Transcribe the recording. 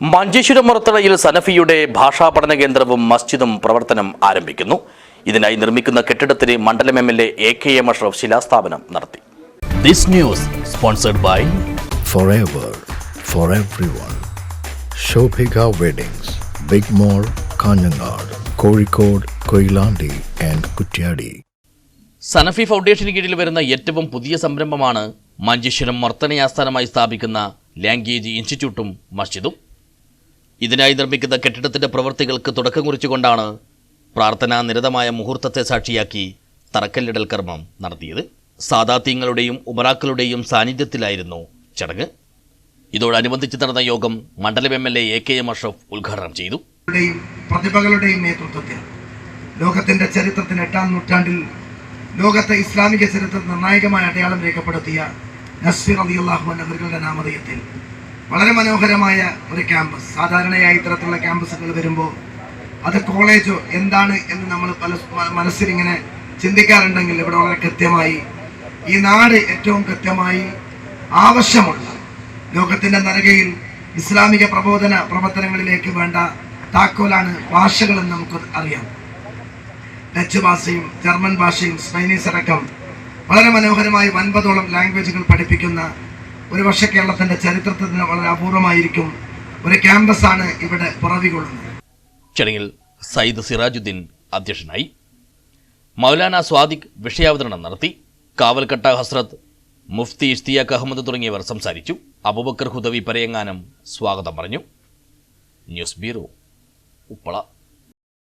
മഞ്ചേശ്വരം മുറത്തളയിൽ സനഫിയുടെ ഭാഷാ പഠന കേന്ദ്രവും മസ്ജിദും പ്രവർത്തനം ആരംഭിക്കുന്നു ഇതിനായി നിർമ്മിക്കുന്ന കെട്ടിടത്തിന് മണ്ഡലം M L A K M Ashraf ശിലാസ്ഥാപനം നടത്തി this news sponsored by forever for everyone. Shobhika Weddings, Big Mall, Kanjangad, Kozhikode, Koilandi and Kutyadi. Sanafi ഫൗണ്ടേഷന് കീഴിൽ വരുന്ന ഏറ്റവും പുതിയ സംരംഭമാണ് മഞ്ചേശ്വരം മർത്തനെ ആസ്ഥാനമായി സ്ഥാപിക്കുന്ന ലാംഗ്വേജ് ഇൻസ്റ്റിറ്റ്യൂട്ടും മസ്ജിദും ഇതിനായി നിർമ്മിക്കുന്ന കെട്ടിടത്തിന്റെ പ്രവൃത്തികൾക്ക് തുടക്കം കുറിച്ചുകൊണ്ടാണ് പ്രാർത്ഥനാ നിരതമായ മുഹൂർത്തത്തെ സാക്ഷിയാക്കി തറക്കല്ലിടൽ കർമ്മം നടത്തിയത്. സാദാത്യങ്ങളുടെയും ഉമറാക്കളുടെയും സാന്നിധ്യത്തിലായിരുന്നു ചടങ്ങ്. ഇതോടനുബന്ധിച്ച് നടന്ന യോഗം മണ്ഡലം M L A A K M Ashraf ഉദ്ഘാടനം ചെയ്തു. പ്രതിഭകളുടെയും നേതൃത്വത്തിൽ ലോകത്തിന്റെ ചരിത്രത്തിന് എട്ടാം നൂറ്റാണ്ടിൽ ലോകത്തെ ഇസ്ലാമിക ചരിത്രത്തിൽ നിർണായകമായ അടയാളം രേഖപ്പെടുത്തിയ നസ്ഫിർ അലി അള്ളാഹു അവരുടെ നാമധേയത്തിൽ വളരെ മനോഹരമായ ഒരു ക്യാമ്പസ്. സാധാരണയായി ഇത്തരത്തിലുള്ള ക്യാമ്പസുകൾ വരുമ്പോൾ അത് കോളേജോ എന്താണ് എന്ന് നമ്മൾ പല മനസ്സിലിങ്ങനെ ചിന്തിക്കാറുണ്ടെങ്കിൽ ഇവിടെ വളരെ കൃത്യമായി ഈ നാട് ഏറ്റവും കൃത്യമായി ആവശ്യമുള്ള ലോകത്തിന്റെ നരകയിൽ ഇസ്ലാമിക പ്രബോധന പ്രവർത്തനങ്ങളിലേക്ക് വേണ്ട താക്കോലാണ് ഭാഷകളെന്ന് നമുക്ക് അറിയാം. ഡച്ച് ഭാഷയും ജർമ്മൻ ഭാഷയും സ്പൈനീസ് അടക്കം വളരെ മനോഹരമായി ഒൻപതോളം ലാംഗ്വേജുകൾ പഠിപ്പിക്കുന്ന ഒരു വർഷ കേരളത്തിന്റെ ചരിത്രത്തിൽ തന്നെ വളരെ അപൂർവമായിരിക്കും. ഒരു ക്യാമ്പസാണ് ഇവിടെ പുറവികൊള്ളുന്നത് ചടങ്ങിൽ സയ്യിദ് സിറാജുദ്ദീൻ അധ്യക്ഷനായി മൗലാന സ്വാദിഖ് വിഷയാവതരണം നടത്തി കാവൽക്കട്ട ഹസ്രത്ത് മുഫ്തി ഇഷ്തിയാഖ് അഹമ്മദ് തുടങ്ങിയവർ സംസാരിച്ചു. അബുബക്കർ ഹുദവി പരയങ്ങാനം സ്വാഗതം പറഞ്ഞു. News bureau Uppala.